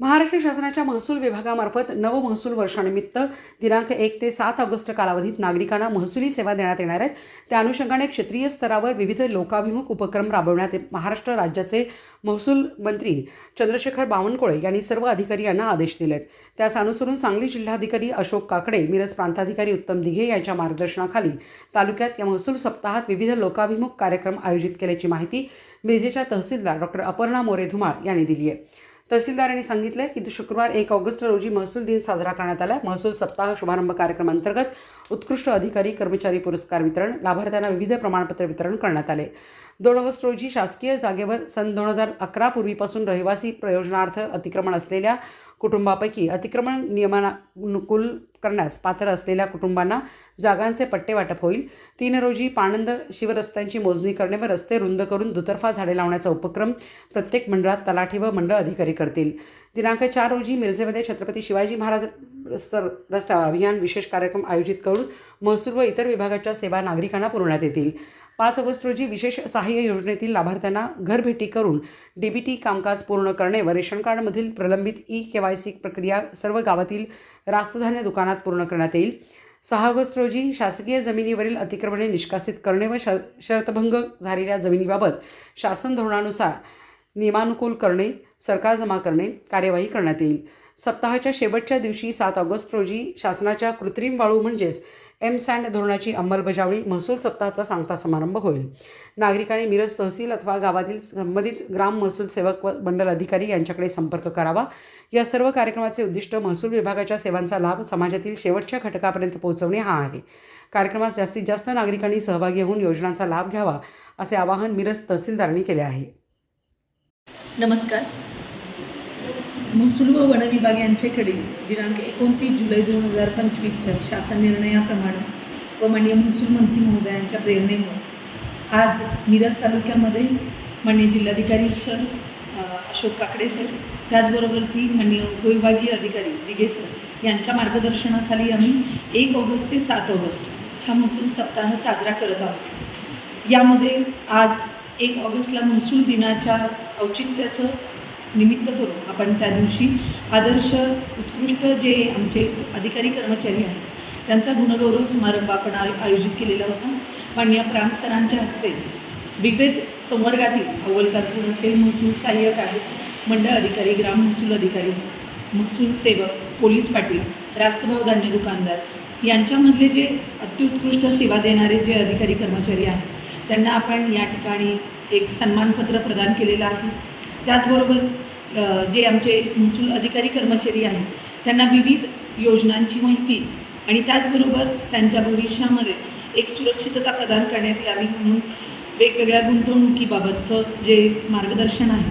महाराष्ट्र शासनाच्या महसूल विभागामार्फत नव महसूल वर्षानिमित्त दिनांक एक ते सात ऑगस्ट कालावधीत नागरिकांना महसुली सेवा देण्यात येणार आहेत. त्या अनुषंगाने क्षेत्रीय स्तरावर विविध लोकाभिमुख उपक्रम राबवण्यात येत- महाराष्ट्र राज्याचे महसूल मंत्री चंद्रशेखर बावनकुळे यांनी सर्व अधिकारी यांना आदेश दिले आहेत त्यास अनुसरून सांगली जिल्हाधिकारी अशोक काकडे मिरज प्रांताधिकारी उत्तम दिघे यांच्या मार्गदर्शनाखाली तालुक्यात या महसूल सप्ताहात विविध लोकाभिमुख कार्यक्रम आयोजित केल्याची माहिती मिरजेच्या तहसीलदार डॉक्टर अपर्णा मोरे धुमाळ यांनी दिली आहे. तहसीलदारांनी सांगितलं की शुक्रवार एक ऑगस्ट रोजी महसूल दिन साजरा करण्यात आला महसूल सप्ताह शुभारंभ कार्यक्रम अंतर्गत उत्कृष्ट अधिकारी कर्मचारी पुरस्कार वितरण लाभार्थ्यांना विविध प्रमाणपत्र वितरण करण्यात आले. दोन ऑगस्ट रोजी शासकीय जागेवर सन दोन हजार अकरा पूर्वीपासून रहिवासी प्रयोजनार्थ अतिक्रमण असलेल्या कुटुंबापैकी अतिक्रमण नियमानुकूल करण्यास पात्र असलेल्या कुटुंबांना जागांचे पट्टे वाटप होईल. तीन रोजी पाणंद शिवरस्त्यांची मोजणी करणे व रस्ते रुंद करून दुतर्फा झाडे लावण्याचा उपक्रम प्रत्येक मंडळात तलाठी व मंडळ अधिकारी करतील. दिनांक चार रोजी मिरजेमध्ये छत्रपती शिवाजी महाराज रस्तर रस्त्यावर अभियान विशेष कार्यक्रम आयोजित करून महसूल व इतर विभागाच्या सेवा नागरिकांना पुरवण्यात येतील. पाच ऑगस्ट रोजी विशेष सहाय्य योजनेतील लाभार्थ्यांना घरभेटी करून डीबीटी कामकाज पूर्ण करणे व रेशन कार्डमधील प्रलंबित ई के वाय सी प्रक्रिया सर्व गावातील रास्तधान्य दुकानात पूर्ण करण्यात येईल. सहा ऑगस्ट रोजी शासकीय जमिनीवरील अतिक्रमणे निष्कासित करणे व शर शर्तभंग झालेल्या जमिनीबाबत शासन धोरणानुसार नियमानुकूल करणे सरकार जमा करणे कार्यवाही करण्यात येईल. सप्ताहाच्या शेवटच्या दिवशी सात ऑगस्ट रोजी शासनाच्या कृत्रिम वाळू म्हणजेच एम सँड धोरणाची अंमलबजावणी महसूल सप्ताहाचा सांगता समारंभ होईल. नागरिकांनी मिरज तहसील अथवा गावातील संबंधित ग्राम महसूल सेवक व मंडल अधिकारी यांच्याकडे संपर्क करावा. या सर्व कार्यक्रमाचे उद्दिष्ट महसूल विभागाच्या सेवांचा लाभ समाजातील शेवटच्या घटकापर्यंत पोहोचवणे हा आहे. कार्यक्रमात जास्तीत जास्त नागरिकांनी सहभागी होऊन योजनांचा लाभ घ्यावा असे आवाहन मिरज तहसीलदारांनी केले आहे. नमस्कार. महसूल व वन विभाग यांच्याकडे दिनांक एकोणतीस जुलै दोन हजार पंचवीसच्या शासन निर्णयाप्रमाणे व माननीय महसूल मंत्री महोदयांच्या प्रेरणेमुळे आज मिरज तालुक्यामध्ये माननीय जिल्हाधिकारी सर अशोक काकडे सर त्याचबरोबर ती माननीय उपविभागीय अधिकारी दिघे सर यांच्या मार्गदर्शनाखाली आम्ही एक ऑगस्ट ते सात ऑगस्ट हा महसूल सप्ताह साजरा करत आहोत. यामध्ये आज एक ऑगस्टला महसूल दिनाच्या औचित्याचं निमित्त करून आपण त्या दिवशी आदर्श उत्कृष्ट जे आमचे अधिकारी कर्मचारी आहेत त्यांचा गुणगौरव समारंभ आपण आय आयोजित केलेला होता. माननीय प्रांत सरांच्या हस्ते विविध संवर्गातील अव्वल कारकून असेल महसूल सहाय्यक आहेत मंडळ अधिकारी ग्राम महसूल अधिकारी महसूल सेवक पोलीस पाटील रास्तभाव धान्य दुकानदार यांच्यामधले जे अत्युत्कृष्ट सेवा देणारे जे अधिकारी कर्मचारी आहेत त्यांना आपण या ठिकाणी एक सन्मानपत्र प्रदान केलेलं आहे. त्याचबरोबर जे आमचे महसूल अधिकारी कर्मचारी आहेत त्यांना विविध योजनांची माहिती आणि त्याचबरोबर त्यांच्या भविष्यामध्ये एक सुरक्षितता प्रदान करण्यात यावी म्हणून वेगवेगळ्या गुंतवणुकीबाबतचं जे मार्गदर्शन आहे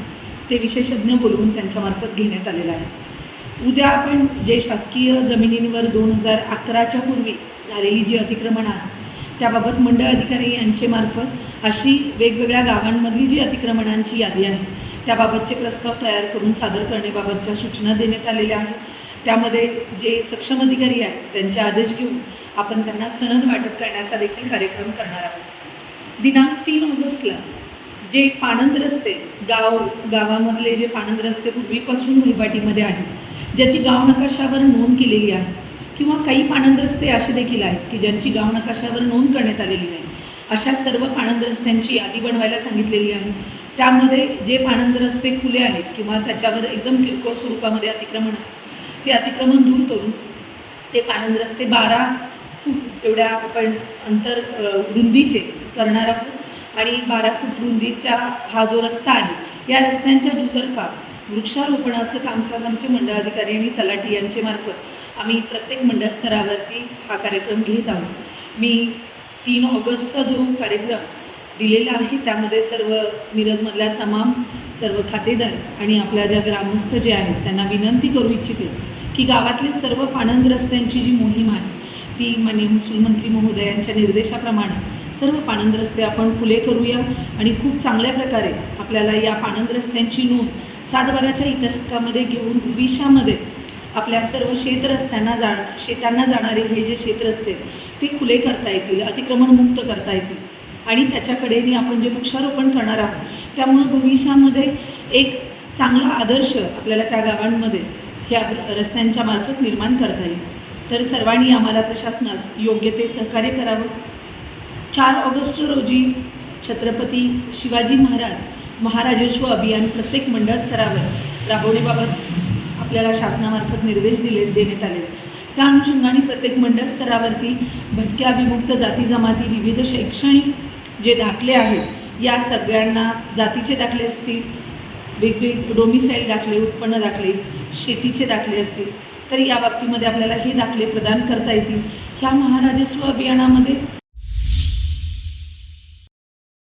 ते विशेषज्ञ बोलवून त्यांच्यामार्फत घेण्यात आलेलं आहे. उद्या आपण जे शासकीय जमिनींवर दोन हजार अकराच्या पूर्वी झालेली जी अतिक्रमण आहे त्याबाबत मंडळ अधिकारी यांचे मार्फत अशी वेगवेगळ्या गावांमधली जी अतिक्रमणांची यादी आहे त्याबाबतचे प्रस्ताव तयार करून सादर करण्याबाबतच्या सूचना देण्यात आलेल्या आहेत. त्यामध्ये जे सक्षम अधिकारी आहेत त्यांचे आदेश घेऊन आपण त्यांना सनद वाटप करण्याचा देखील कार्यक्रम करणार आहोत. दिनांक तीन ऑगस्टला जे पाणंद रस्ते गाव गावामधले जे पाणंद रस्ते पूर्वीपासून वहिवाटीमध्ये आहेत ज्याची गाव नकाशावर नोंद केलेली आहे किंवा काही पाणंद रस्ते असे देखील आहेत की ज्यांची गाव नकाशावर नोंद करण्यात आलेली नाही. अशा सर्व पाणंद रस्त्यांची यादी बनवायला सांगितलेली आहे. त्यामध्ये जे पाणंद रस्ते खुले आहेत किंवा त्याच्यावर एकदम किरकोळ स्वरूपामध्ये अतिक्रमण आहे ते अतिक्रमण दूर करून ते पाणंद रस्ते बारा फूट एवढ्या आपण अंतर रुंदीचे करणार आहोत. आणि बारा फूट रुंदीचा हा जो रस्ता आहे या रस्त्यांच्या दुतर्फा वृक्षारोपणाचं कामकाज आमचे मंडळ अधिकारी आणि तलाठी यांचे मार्फत आम्ही प्रत्येक मंडळ स्तरावरती हा कार्यक्रम घेत आहोत. मी तीन ऑगस्टचा जो कार्यक्रम दिलेला आहे त्यामध्ये सर्व मिरजमधल्या तमाम सर्व खातेदार आणि आपल्या ज्या ग्रामस्थ जे आहेत त्यांना विनंती करू इच्छिते की गावातले सर्व पाणंद रस्त्यांची जी मोहीम आहे ती माननीय महसूल मंत्री महोदयांच्या निर्देशाप्रमाणे सर्व पाणंद रस्ते आपण खुले करूया आणि खूप चांगल्या प्रकारे आपल्याला या पाणंद रस्त्यांची नोंद सातबाराच्या इतर हक्कामध्ये घेऊन विषामध्ये आपल्या सर्व शेतरस्त्यांना जा शेतांना जाणारे हे जे क्षेत्र असते ते खुले करता येतील अतिक्रमणमुक्त करता येतील. आणि त्याच्याकडेने आपण जे वृक्षारोपण करणार आहोत त्यामुळं भविष्यामध्ये एक चांगला आदर्श आपल्याला त्या गावांमध्ये ह्या रस्त्यांच्या मार्फत निर्माण करता येईल. तर सर्वांनी आम्हाला प्रशासनास योग्य ते सहकार्य करावं. चार ऑगस्ट रोजी छत्रपती शिवाजी महाराज महाराजस्व अभियान प्रत्येक मंडळ स्तरावर राबवण्याबाबत आपल्याला शासनामार्फत निर्देश दिले देण्यात आले. त्या अनुषंगाने प्रत्येक मंडळ स्तरावरती भटक्या विमुक्त जाती जमाती विविध शैक्षणिक जे दाखले आहेत या सगळ्यांना जातीचे दाखले असतील वेगवेगळे डोमिसाईल दाखले उत्पन्न दाखले शेतीचे दाखले असतील तर या बाबतीमध्ये आपल्याला हे दाखले प्रदान करता येतील. ह्या महाराजस्व अभियानामध्ये